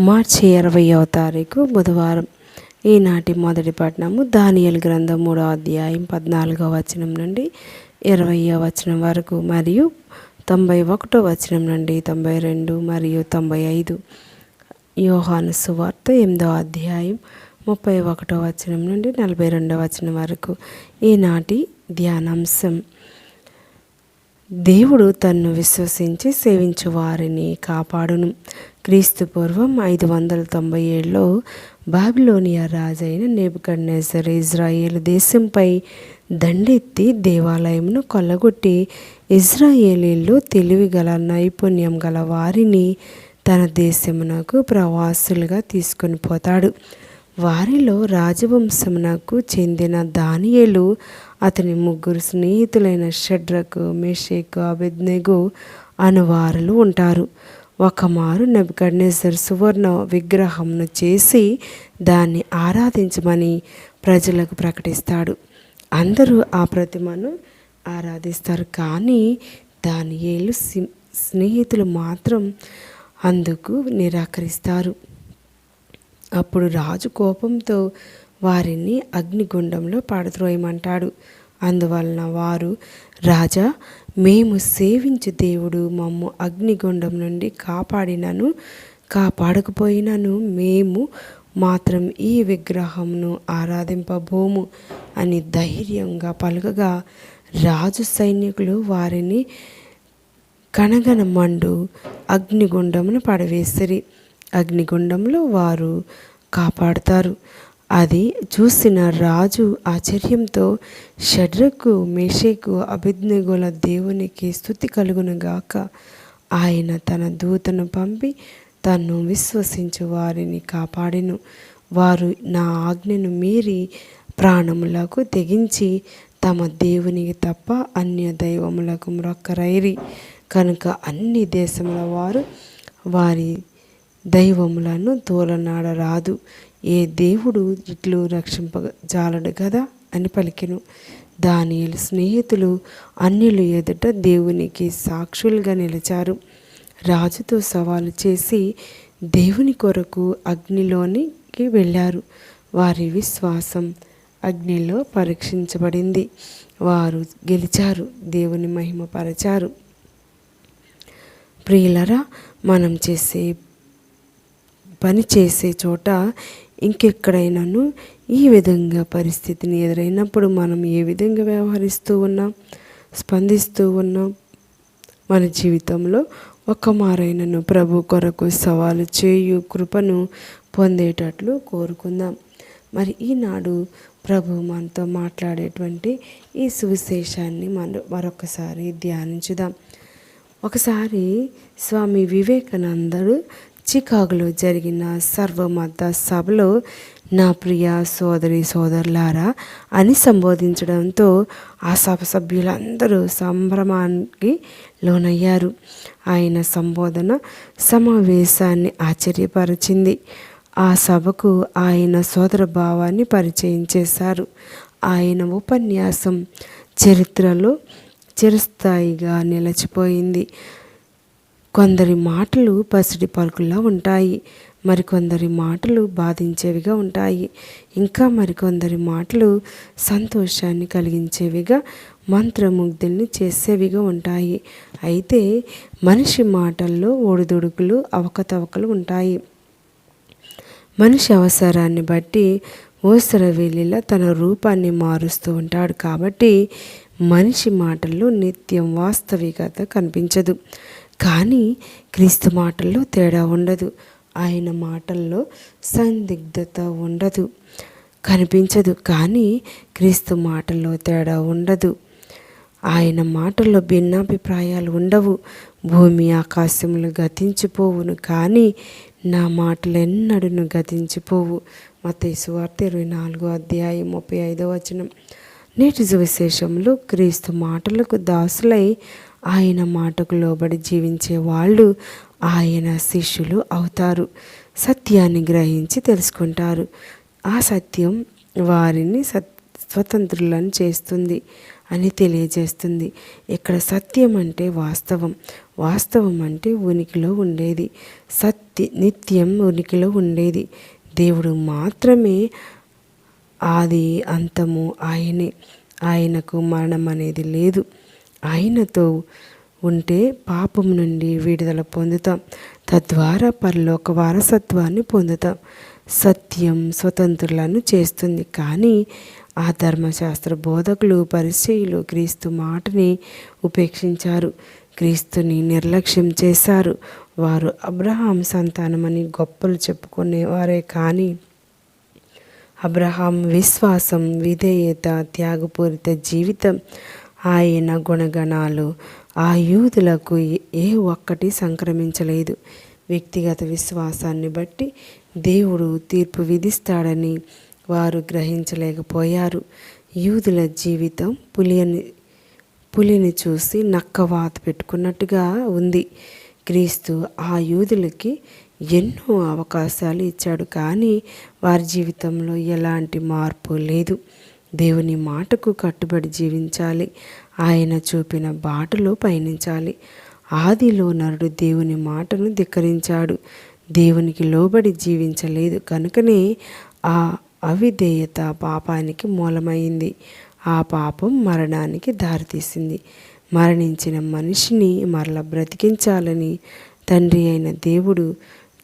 మార్చి ఇరవయవ తారీఖు బుధవారం. ఈనాటి మొదటి పట్టణము దానియల్ గ్రంథం మూడో అధ్యాయం పద్నాలుగో వచనం నుండి ఇరవయో వచనం వరకు మరియు తొంభై ఒకటో వచనం నుండి తొంభై రెండు మరియు తొంభై ఐదు. యోహాను సువార్త ఎనిమిదో అధ్యాయం ముప్పై ఒకటో వచనం నుండి నలభై రెండో వచనం వరకు. ఈనాటి ధ్యానాంశం. దేవుడు తన్ను విశ్వసించి సేవించు వారిని కాపాడును. క్రీస్తు పూర్వం ఐదు వందల తొంభై ఏడులో బాబిలోనియా రాజైన నేబుకడ్నెజర్ ఇజ్రాయేల్ దేశంపై దండెత్తి దేవాలయమును కొల్లగొట్టి ఇజ్రాయేలీల్లో తెలివిగల నైపుణ్యం గల వారిని తన దేశమునకు ప్రవాసులుగా తీసుకొని పోతాడు. వారిలో రాజవంశమునకు చెందిన దానియేలు అతని ముగ్గురు స్నేహితులైన షడ్రకు మేషేకు అను వారులు ఉంటారు. ఒకమారు నెబుకడ్నెజర్ సువర్ణ విగ్రహంను చేసి దాన్ని ఆరాధించమని ప్రజలకు ప్రకటిస్తాడు. అందరూ ఆ ప్రతిమను ఆరాధిస్తారు కానీ దానియేలు సి- స్నేహితులు మాత్రం అందుకు నిరాకరిస్తారు. అప్పుడు రాజు కోపంతో వారిని అగ్నిగుండంలో పడద్రోయమంటాడు. అందువలన వారు రాజా మేము సేవించు దేవుడు మమ్ము అగ్నిగుండం నుండి కాపాడినను కాపాడకపోయినను మేము మాత్రం ఈ విగ్రహంను ఆరాధింపబోము అని ధైర్యంగా పలుకగా రాజు సైనికులు వారిని కనగనమండు అగ్నిగుండమును పడవేసిరి. అగ్నిగుండంలో వారు కాపాడుతారు. అది చూసిన రాజు ఆశ్చర్యంతో షడ్రకు మేషకు అభిజ్ఞగుల దేవునికి స్థుతి కలుగునుగాక ఆయన తన దూతను పంపి తను విశ్వసించు వారిని కాపాడెను. వారు నా ఆజ్ఞను మీరి ప్రాణములకు తెగించి తమ దేవునికి తప్ప అన్య దైవములకు మ్రొక్కరైరి. కనుక అన్ని దేశముల వారు వారి దైవములను తోలనాడరాదు. ఏ దేవుడు ఇట్లు రక్షింప జాలడు కదా అని పలికెను. దానియేలు స్నేహితులు అన్యులు ఎదుట దేవునికి సాక్షులుగా నిలిచారు. రాజుతో సవాలు చేసి దేవుని కొరకు అగ్నిలోనికి వెళ్ళారు. వారి విశ్వాసం అగ్నిలో పరీక్షించబడింది. వారు గెలిచారు దేవుని మహిమపరచారు ప్రియులరా మనం చేసే పని చేసే చోట ఇంకెక్కడైనాను ఈ విధంగా పరిస్థితిని ఎదురైనప్పుడు మనం ఏ విధంగా వ్యవహరిస్తూ ఉన్నాం స్పందిస్తూ ఉన్నాం? మన జీవితంలో ఒక మారైనను ప్రభు కొరకు సవాలు చేయు కృపను పొందేటట్లు కోరుకుందాం. మరి ఈనాడు ప్రభు మనతో మాట్లాడేటువంటి ఈ సువిశేషాన్ని మన మరొకసారి ధ్యానించుదాం. ఒకసారి స్వామి వివేకానందుడు చికాగోలో జరిగిన సర్వమత సభలో నా ప్రియ సోదరి సోదరులారా అని సంబోధించడంతో ఆ సభ సభ్యులందరూ సంభ్రమానికి లోనయ్యారు. ఆయన సంబోధన సమావేశాన్ని ఆశ్చర్యపరిచింది. ఆ సభకు ఆయన సోదర భావాన్ని పరిచయం చేశారు. ఆయన ఉపన్యాసం చరిత్రలో చిరస్థాయిగా నిలిచిపోయింది. కొందరి మాటలు పసిడి పలుకుల్లా ఉంటాయి. మరికొందరి మాటలు బాధించేవిగా ఉంటాయి. ఇంకా మరికొందరి మాటలు సంతోషాన్ని కలిగించేవిగా మంత్రముగ్ధుల్ని చేసేవిగా ఉంటాయి. అయితే మనిషి మాటల్లో ఒడిదుడుకులు అవకతవకలు ఉంటాయి. మనిషి అవసరాన్ని బట్టి ఓసరవెల్లిలా తన రూపాన్ని మారుస్తూ ఉంటాడు కాబట్టి మనిషి మాటల్లో నిత్యం వాస్తవికత కనిపించదు. కానీ క్రీస్తు మాటల్లో తేడా ఉండదు. ఆయన మాటల్లో సందిగ్ధత ఉండదు. కనిపించదు కానీ క్రీస్తు మాటల్లో తేడా ఉండదు. ఆయన మాటల్లో భిన్నాభిప్రాయాలు ఉండవు. భూమి ఆకాశములు గతించిపోవును కానీ నా మాటలు ఎన్నడను గతించిపోవు. మత సువార్త ఇరవై నాలుగో అధ్యాయం ముప్పై ఐదో వచనం. నేటి సువిశేషంలో క్రీస్తు మాటలకు దాసులై ఆయన మాటకు లోబడి జీవించే వాళ్ళు ఆయన శిష్యులు అవుతారు. సత్యాన్ని గ్రహించి తెలుసుకుంటారు. ఆ సత్యం వారిని సత్ స్వతంత్రులను చేస్తుంది అని తెలియజేస్తుంది. ఇక్కడ సత్యం అంటే వాస్తవం. వాస్తవం అంటే ఉనికిలో ఉండేది. సత్య నిత్యం ఉనికిలో ఉండేది. దేవుడు మాత్రమే ఆది అంతము ఆయనే. ఆయనకు మరణం అనేది లేదు. ఆయనతో ఉంటే పాపం నుండి విడుదల పొందుతాం. తద్వారా పరలోక వారసత్వాన్ని పొందుతాం. సత్యం స్వతంత్రులను చేస్తుంది. కానీ ఆ ధర్మశాస్త్ర బోధకులు పరిచయులు క్రీస్తు మాటని ఉపేక్షించారు. క్రీస్తుని నిర్లక్ష్యం చేశారు. వారు అబ్రహాం సంతానమని గొప్పలు చెప్పుకునేవారే కానీ అబ్రహాం విశ్వాసం విధేయత త్యాగపూరిత జీవితం ఆయన గుణగణాలు ఆ యూదులకు ఏ ఒక్కటి సంక్రమించలేదు. వ్యక్తిగత విశ్వాసాన్ని బట్టి దేవుడు తీర్పు విధిస్తాడని వారు గ్రహించలేకపోయారు. యూదుల జీవితం పులియని పులిని చూసి నక్క వాత పెట్టుకున్నట్టుగా ఉంది. క్రీస్తు ఆ యూదులకి ఎన్నో అవకాశాలు ఇచ్చాడు కానీ వారి జీవితంలో ఎలాంటి మార్పు లేదు. దేవుని మాటకు కట్టుబడి జీవించాలి. ఆయన చూపిన బాటలో పయనించాలి. ఆదిలో నరుడు దేవుని మాటను ధిక్కరించాడు. దేవునికి లోబడి జీవించలేదు. కనుకనే ఆ అవిధేయత పాపానికి మూలమైంది. ఆ పాపం మరణానికి దారితీసింది. మరణించిన మనిషిని మరల బ్రతికించాలని తండ్రి అయిన దేవుడు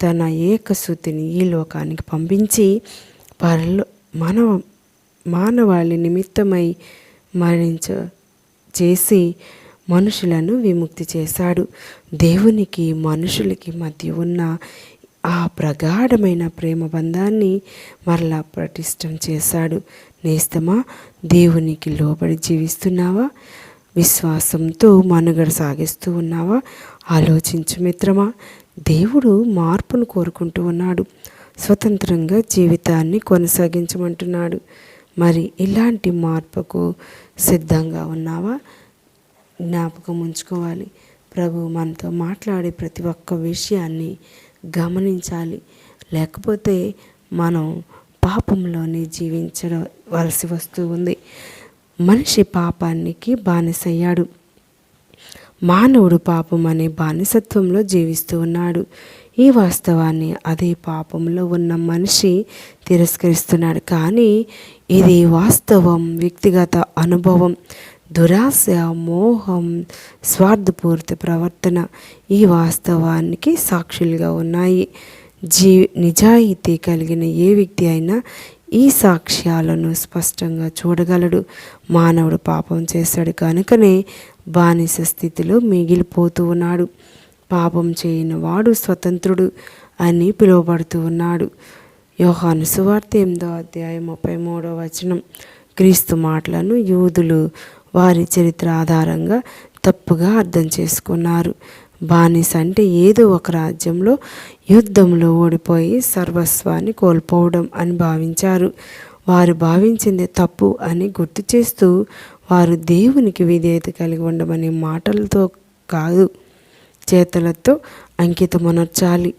తన ఏకశుతిని ఈ లోకానికి పంపించి పరలో మన మానవాళి నిమిత్తమై మరణించ చేసి మనుషులను విముక్తి చేశాడు. దేవునికి మనుషులకి మధ్య ఉన్న ఆ ప్రగాఢమైన ప్రేమ బంధాన్ని మరలా ప్రతిష్టం చేశాడు. నేస్తమా దేవునికి లోబడి జీవిస్తున్నావా? విశ్వాసంతో మనుగడ సాగిస్తూ ఉన్నావా? ఆలోచించు మిత్రమా దేవుడు మార్పును కోరుకుంటూ ఉన్నాడు. స్వతంత్రంగా జీవితాన్ని కొనసాగించమంటున్నాడు. మరి ఇలాంటి మార్పుకు సిద్ధంగా ఉన్నావా? జ్ఞాపకం ఉంచుకోవాలి. ప్రభు మనతో మాట్లాడే ప్రతి ఒక్క విషయాన్ని గమనించాలి. లేకపోతే మనం పాపంలోనే జీవించవలసి వస్తూ ఉంది. మనిషి పాపానికి బానిసయ్యాడు. మానవుడు పాపం అనే బానిసత్వంలో జీవిస్తూ ఉన్నాడు. ఈ వాస్తవాన్ని అదే పాపంలో ఉన్న మనిషి తిరస్కరిస్తున్నాడు. కానీ ఇది వాస్తవం వ్యక్తిగత అనుభవం దురాశ మోహం స్వార్థపూరిత ప్రవర్తన ఈ వాస్తవానికి సాక్షులుగా ఉన్నాయి. జీ నిజాయితీ కలిగిన ఏ వ్యక్తి అయినా ఈ సాక్ష్యాలను స్పష్టంగా చూడగలడు. మానవుడు పాపం చేశాడు కనుకనే బానిస స్థితిలో మిగిలిపోతూ ఉన్నాడు. పాపం చేయని వాడు స్వతంత్రుడు అని పిలువబడుతూ ఉన్నాడు. యోహాను సువార్త ఎనిమిదో అధ్యాయం ముప్పై మూడో వచనం. క్రీస్తు మాటలను యూదులు వారి చరిత్ర ఆధారంగా తప్పుగా అర్థం చేసుకున్నారు. బానిస అంటే ఏదో ఒక రాజ్యంలో యుద్ధంలో ఓడిపోయి సర్వస్వాన్ని కోల్పోవడం అని భావించారు. వారు భావించింది తప్పు అని గుర్తు చేస్తూ వారు దేవునికి విధేయత కలిగి ఉండమనే మాటలతో కాదు. చేతలతో అంకితమునర్చాలి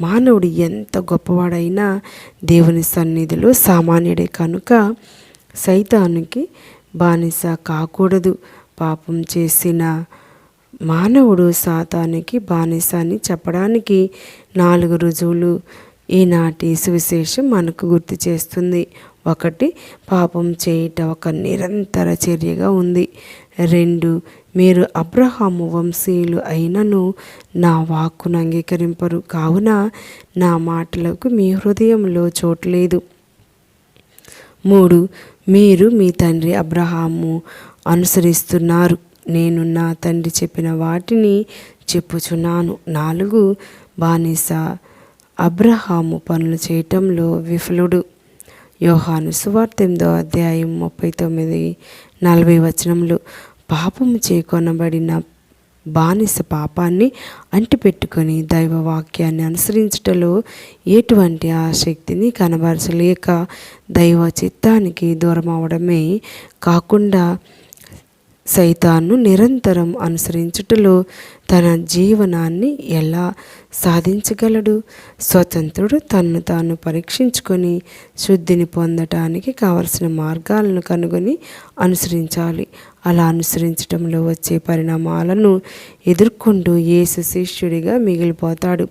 మానవుడు ఎంత గొప్పవాడైనా దేవుని సన్నిధిలో సామాన్యుడే కనుక సైతానికి బానిస కాకూడదు. పాపం చేసిన మానవుడు సాతానికి బానిస అని చెప్పడానికి నాలుగు రుజువులు ఈనాటి సువిశేషం మనకు గుర్తు చేస్తుంది. ఒకటి పాపం చేయట ఒక నిరంతర చర్యగా ఉంది. రెండు మీరు అబ్రహాము వంశీయులు అయినను నా వాక్కును అంగీకరింపరు. కావున నా మాటలకు మీ హృదయంలో చోట్లేదు మూడు మీరు మీ తండ్రి అబ్రహాము అనుసరిస్తున్నారు. నేను నా తండ్రి చెప్పిన వాటిని చెప్పుచున్నాను. నాలుగు బానిస అబ్రహాము పనులు చేయటంలో విఫలుడు. యోహాను సువార్త ఎనిమిదో అధ్యాయం ముప్పై తొమ్మిది నలభై వచనంలో పాపము చేకొనబడిన బానిస పాపాన్ని అంటిపెట్టుకొని దైవ వాక్యాన్ని అనుసరించుటలో ఎటువంటి ఆసక్తిని కనబరచలేక దైవ చిత్తానికి దూరం అవడమే కాకుండా సైతాన్ను నిరంతరం అనుసరించుటలో తన జీవనాన్ని ఎలా సాధించగలడు? స్వతంత్రుడు తన్ను తాను పరీక్షించుకొని శుద్ధిని పొందటానికి కావలసిన మార్గాలను కనుగొని అనుసరించాలి. అలా అనుసరించడంలో వచ్చే పరిణామాలను ఎదుర్కొంటూ యేసు శిష్యుడిగా మిగిలిపోతాడు.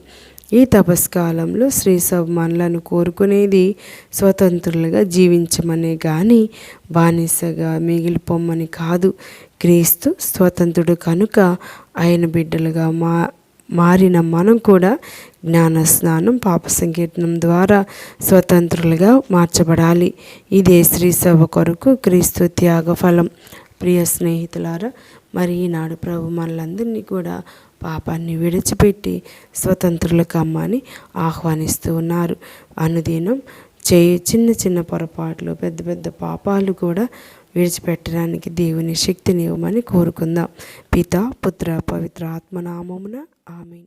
ఈ తపస్కాలంలో శ్రీ మనలను కోరుకునేది స్వతంత్రులుగా జీవించమనే కానీ బానిసగా మిగిలిపోమ్మని కాదు. క్రీస్తు స్వతంత్రుడు కనుక ఆయన బిడ్డలుగా మా మారిన మనం కూడా జ్ఞాన స్నానం పాప సంకీర్తనం ద్వారా స్వతంత్రులుగా మార్చబడాలి. ఇదే శ్రీ సభ కొరకు క్రీస్తు త్యాగ ఫలం ప్రియ స్నేహితులారా మరి ఈనాడు ప్రభు మనలందరినీ కూడా పాపాన్ని విడిచిపెట్టి స్వతంత్రులకు కమ్మని ఆహ్వానిస్తూ ఉన్నారు. అనుదినం చేయి చిన్న చిన్న పొరపాట్లు పెద్ద పెద్ద పాపాలు కూడా విడిచిపెట్టడానికి దేవుని శక్తిని ఇవ్వమని కోరుకుందాం. పిత పుత్ర పవిత్ర ఆత్మనామమున ఆమె